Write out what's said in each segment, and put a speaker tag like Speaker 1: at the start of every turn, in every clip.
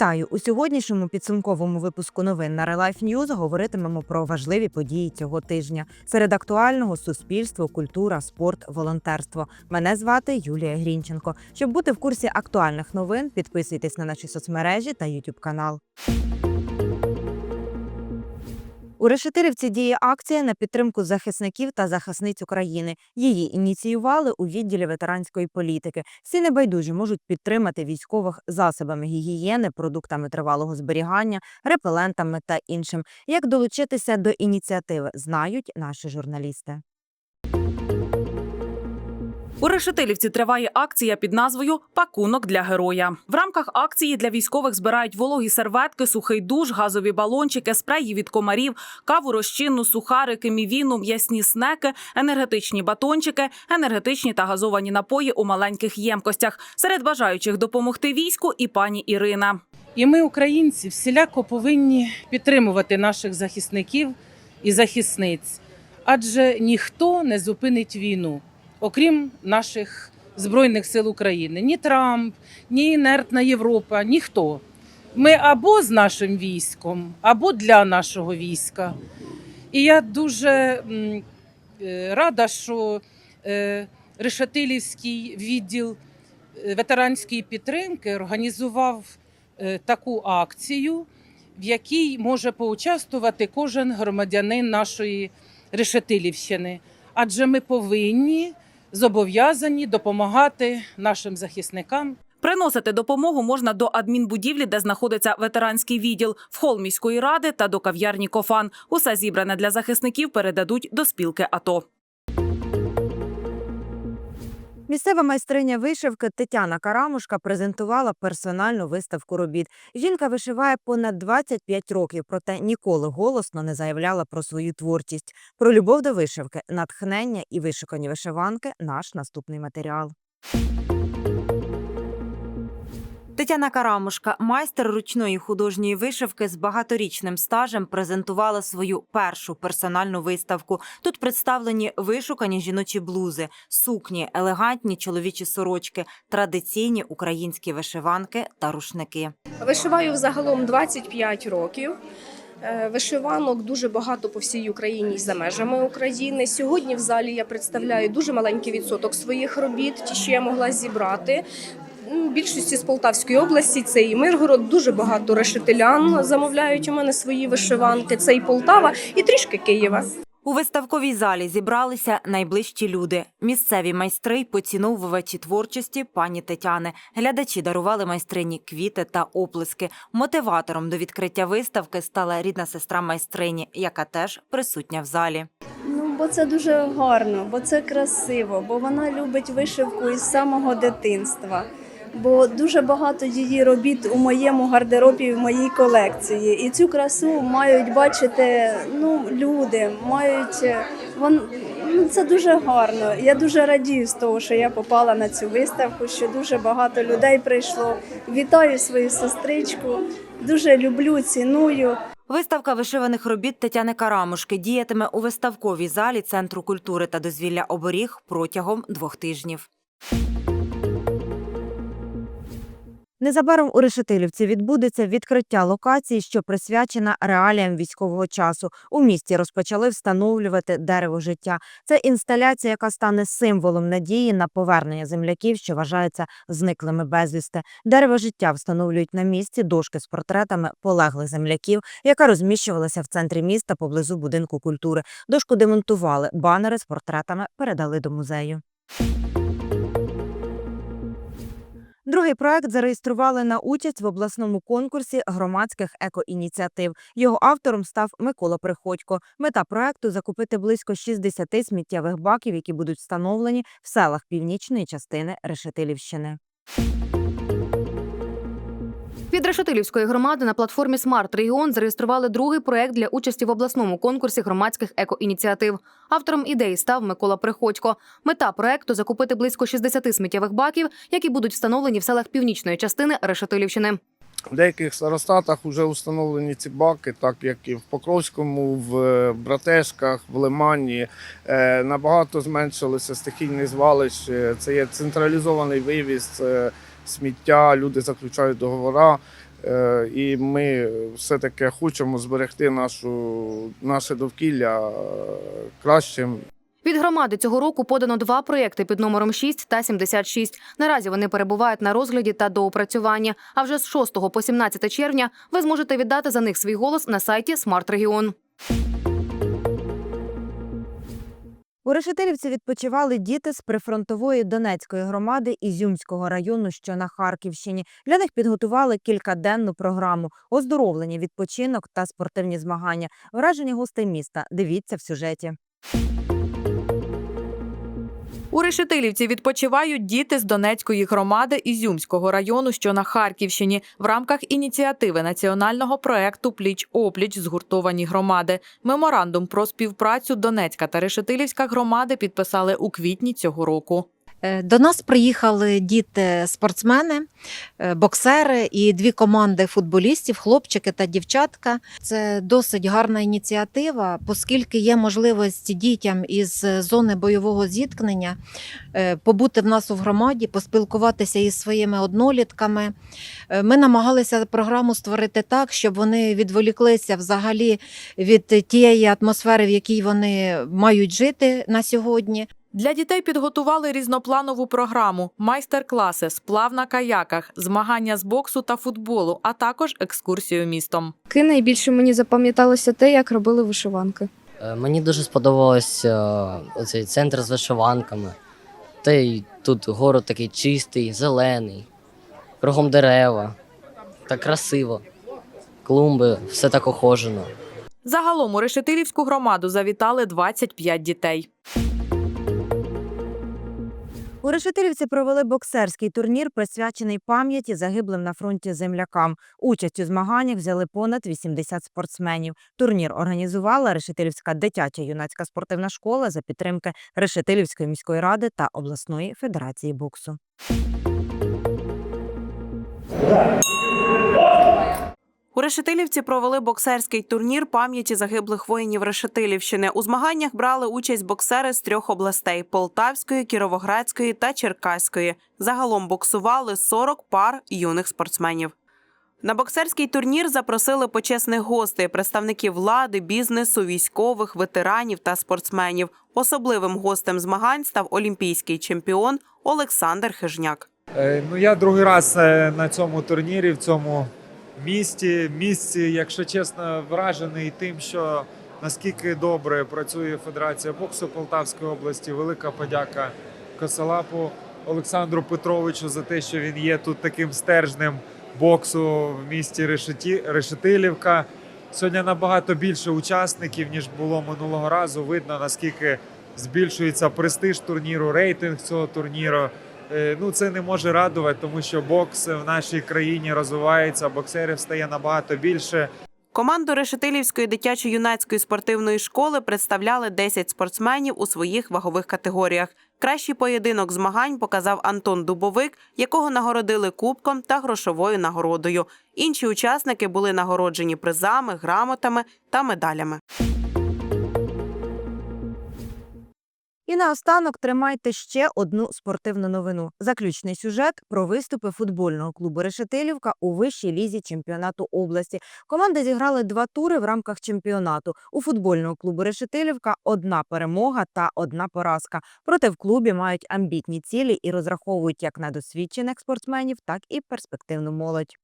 Speaker 1: Вітаю у сьогоднішньому підсумковому випуску новин на Релайф News говоритимемо про важливі події цього тижня серед актуального суспільство, культура, спорт, волонтерство. Мене звати Юлія Грінченко. Щоб бути в курсі актуальних новин, підписуйтесь на наші соцмережі та YouTube канал. У Решетирівці діє акція на підтримку захисників та захисниць України. Її ініціювали у відділі ветеранської політики. Всі небайдужі можуть підтримати військових засобами гігієни, продуктами тривалого зберігання, репелентами та іншим. Як долучитися до ініціативи, знають наші журналісти.
Speaker 2: У Решетилівці триває акція під назвою Пакунок для героя. В рамках акції для військових збирають вологі серветки, сухий душ, газові балончики, спреї від комарів, каву розчинну, сухарики, мівіну, м'ясні снеки, енергетичні батончики, енергетичні та газовані напої у маленьких ємкостях. Серед бажаючих допомогти війську і пані Ірина.
Speaker 3: І ми, українці, всіляко повинні підтримувати наших захисників і захисниць, адже ніхто не зупинить війну, окрім наших збройних сил України. Ні Трамп, ні інертна Європа, ніхто. Ми або з нашим військом, або для нашого війська. І я дуже е, рада, що е, Решетилівський відділ е, ветеранської підтримки організував таку акцію, в якій може поучаствувати кожен громадянин нашої Решетилівщини. Адже ми повинні зобов'язані допомагати нашим захисникам
Speaker 2: Приносити допомогу можна до адмінбудівлі, де знаходиться ветеранський відділ, в хол міської ради та до кав'ярні Кофан. Усе зібране для захисників передадуть до спілки АТО.
Speaker 1: Місцева майстриня вишивки Тетяна Карамушка презентувала персональну виставку робіт. Жінка вишиває понад 25 років, проте ніколи голосно не заявляла про свою творчість. Про любов до вишивки, натхнення і вишикані вишиванки наш наступний матеріал. Тетяна Карамушка, майстер ручної художньої вишивки з багаторічним стажем, презентувала свою першу персональну виставку. Тут представлені вишукані жіночі блузи, сукні, елегантні чоловічі сорочки, традиційні українські вишиванки та рушники.
Speaker 4: Вишиваю взагалом 25 років. Е, Вишиванок дуже багато по всій Україні і за межами України. Сьогодні в залі я представляю дуже маленький відсоток своїх робіт, ті, що я могла зібрати. Більшості з Полтавської області це і Миргород, дуже багато решетилян замовляють у мене свої вишиванки. Це і Полтава, і трішки Києва.
Speaker 1: У виставковій залі зібралися найближчі люди. Місцеві майстри й поціновувачі творчості пані Тетяни. Глядачі дарували майстрині квіти та оплески. Мотиватором до відкриття виставки стала рідна сестра майстрині, яка теж присутня в залі.
Speaker 5: Ну, бо це дуже гарно, бо це красиво, бо вона любить вишивку із самого дитинства. Бо дуже багато її робіт у моєму гардеробі, в моїй колекції. І цю красу мають бачити ну, люди, мають е, вон, ну, це дуже гарно. Я дуже радію з того, що я попала на цю виставку, що дуже багато людей прийшло. Вітаю свою сестричку, дуже люблю, ціную.
Speaker 1: Виставка вишиваних робіт Тетяни Карамушки діятиме у виставковій залі Центру культури та дозвілля оберіг протягом двох тижнів. Незабаром у Решетилівці відбудеться відкриття локації, що присвячена реаліям військового часу. У місті розпочали встановлювати дерево життя. Це інсталяція, яка стане символом надії на повернення земляків, що вважаються зниклими безвісти. Дерево життя встановлюють на місці дошки з портретами полеглих земляків, яка розміщувалася в центрі міста поблизу будинку культури. Дошку демонтували, банери з портретами передали до музею. Другий проект зареєстрували на участь в обласному конкурсі громадських екоініціатив. Його автором став Микола Приходько. Мета проекту закупити близько 60 сміттєвих баків, які будуть встановлені в селах північної частини Решетилівщини.
Speaker 6: Решетилівської громади на платформі Смарт Регіон зареєстрували другий проект для участі в обласному конкурсі громадських екоініціатив. Автором ідеї став Микола Приходько. Мета проекту закупити близько 60 сміттєвих баків, які будуть встановлені в селах північної частини Решетилівщини.
Speaker 7: В деяких старостатах вже встановлені ці баки, так як і в Покровському, в е, Братешках, в Лимані. Е, Набагато зменшилися стихійні звалища. Це є централізований вивіз е, сміття, люди заключають договори Е, І ми все-таки хочемо зберегти нашу, наше довкілля е, кращим
Speaker 6: Від громади цього року подано два проекти під номером 6 та 76. Наразі вони перебувають на розгляді та доопрацюванні. А вже з 6 по 17 червня ви зможете віддати за них свій голос на сайті Смарт Регіон.
Speaker 1: У Решетилівці відпочивали діти з прифронтової Донецької громади Ізюмського району, що на Харківщині. Для них підготували кількаденну програму оздоровлення, відпочинок та спортивні змагання. Враження гостей міста. Дивіться в сюжеті.
Speaker 2: У Решетилівці відпочивають діти з Донецької громади Ізюмського району, що на Харківщині, в рамках ініціативи національного проекту Пліч опліч згуртовані громади. Меморандум про співпрацю Донецька та Решетилівська громади підписали у квітні цього року.
Speaker 8: Е, До нас приїхали діти-спортсмени, е, боксери і дві команди футболістів, хлопчики та дівчатка. Це досить гарна ініціатива, оскільки є можливість дітям із зони бойового зіткнення е, побути в нас у громаді, поспілкуватися із своїми однолітками. Ми намагалися програму створити так, щоб вони відволіклися взагалі від тієї атмосфери, в якій вони мають жити на сьогодні.
Speaker 2: Для дітей підготували різнопланову програму, майстер-класи, сплав на каяках, змагання з боксу та футболу, а також екскурсію містом.
Speaker 9: Ки найбільше мені запам'яталося те, як робили вишиванки.
Speaker 10: Е, Мені дуже сподобався оцей центр з вишиванками. Та й тут город такий чистий, зелений, кругом дерева. Так красиво. Клумби, все так охожено.
Speaker 2: Загалом у Решетилівську громаду завітали 25 дітей.
Speaker 1: У Решетилівці провели боксерський турнір, присвячений пам'яті загиблим на фронті землякам. Участь у змаганнях взяли понад 80 спортсменів. Турнір організувала Решетилівська дитяча юнацька спортивна школа за підтримки Решетилівської міської ради та обласної федерації боксу.
Speaker 2: У Решетилівці провели боксерський турнір пам'яті загиблих воїнів Решетилівщини. У змаганнях брали участь боксери з трьох областей: Полтавської, Кіровоградської та Черкаської. Загалом боксували 40 пар юних спортсменів. На боксерський турнір запросили почесних гостей, представників влади, бізнесу, військових, ветеранів та спортсменів. Особливим гостем змагань став олімпійський чемпіон Олександр Хижняк.
Speaker 11: Е, Ну, я другий раз е, на цьому турнірі, в цьому місті. Місці, якщо чесно, вражений тим, що наскільки добре працює Федерація боксу Полтавської області. Велика подяка Косолапу Олександру Петровичу за те, що він є тут таким стержнем боксу в місті Решеті, Решетилівка. Сьогодні набагато більше учасників, ніж було минулого разу. Видно, наскільки збільшується престиж турніру, рейтинг цього турніру. Е, Ну, це не може радувати, тому що бокс в нашій країні розвивається, боксерів стає набагато більше.
Speaker 2: Команду Решетилівської дитячо-юнацької спортивної школи представляли 10 спортсменів у своїх вагових категоріях. Кращий поєдинок змагань показав Антон Дубовик, якого нагородили кубком та грошовою нагородою. Інші учасники були нагороджені призами, грамотами та медалями.
Speaker 1: І наостанок тримайте ще одну спортивну новину. Заключний сюжет про виступи футбольного клубу Решетилівка у вищій лізі чемпіонату області. Команди зіграли два тури в рамках чемпіонату. У футбольного клубу Решетилівка одна перемога та одна поразка. Проте в клубі мають амбітні цілі і розраховують як на досвідчених спортсменів, так і перспективну молодь.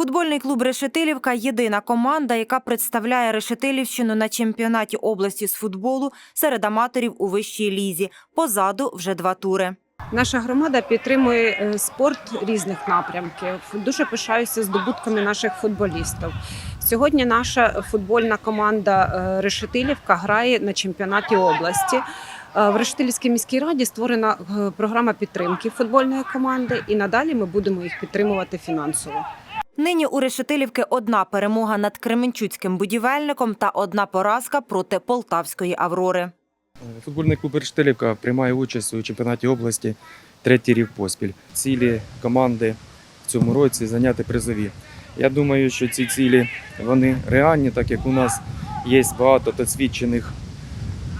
Speaker 1: Футбольний клуб Решетилівка єдина команда, яка представляє Решетилівщину на чемпіонаті області з футболу серед аматорів у вищій лізі. Позаду вже два тури.
Speaker 12: Наша громада підтримує е, спорт різних напрямків. Дуже пишаюся здобутками наших футболістів. Сьогодні наша футбольна команда е, Решетилівка грає на чемпіонаті області. Е, В Решетилівській міській раді створена програма підтримки футбольної команди, і надалі ми будемо їх підтримувати фінансово.
Speaker 1: Нині у Решетилівки одна перемога над Кременчуцьким будівельником та одна поразка проти Полтавської Аврори.
Speaker 13: Футбольний клуб Рештилівка приймає участь у чемпіонаті області третій рік поспіль. Цілі команди в цьому році зайняти призові. Я думаю, що ці цілі вони реальні, так як у нас є багато досвідчених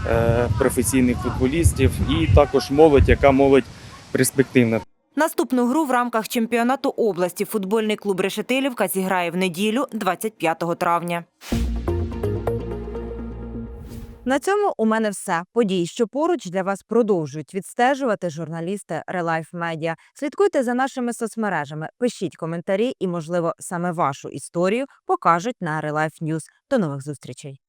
Speaker 13: е, професійних футболістів і також молодь, яка молодь перспективна.
Speaker 1: Наступну гру в рамках чемпіонату області футбольний клуб Решетилівка зіграє в неділю 25 травня. На цьому у мене все. Події, що поруч для вас продовжують відстежувати журналісти Релайф Медіа. Слідкуйте за нашими соцмережами, пишіть коментарі, і, можливо, саме вашу історію покажуть на Релайф Ньюз. До нових зустрічей.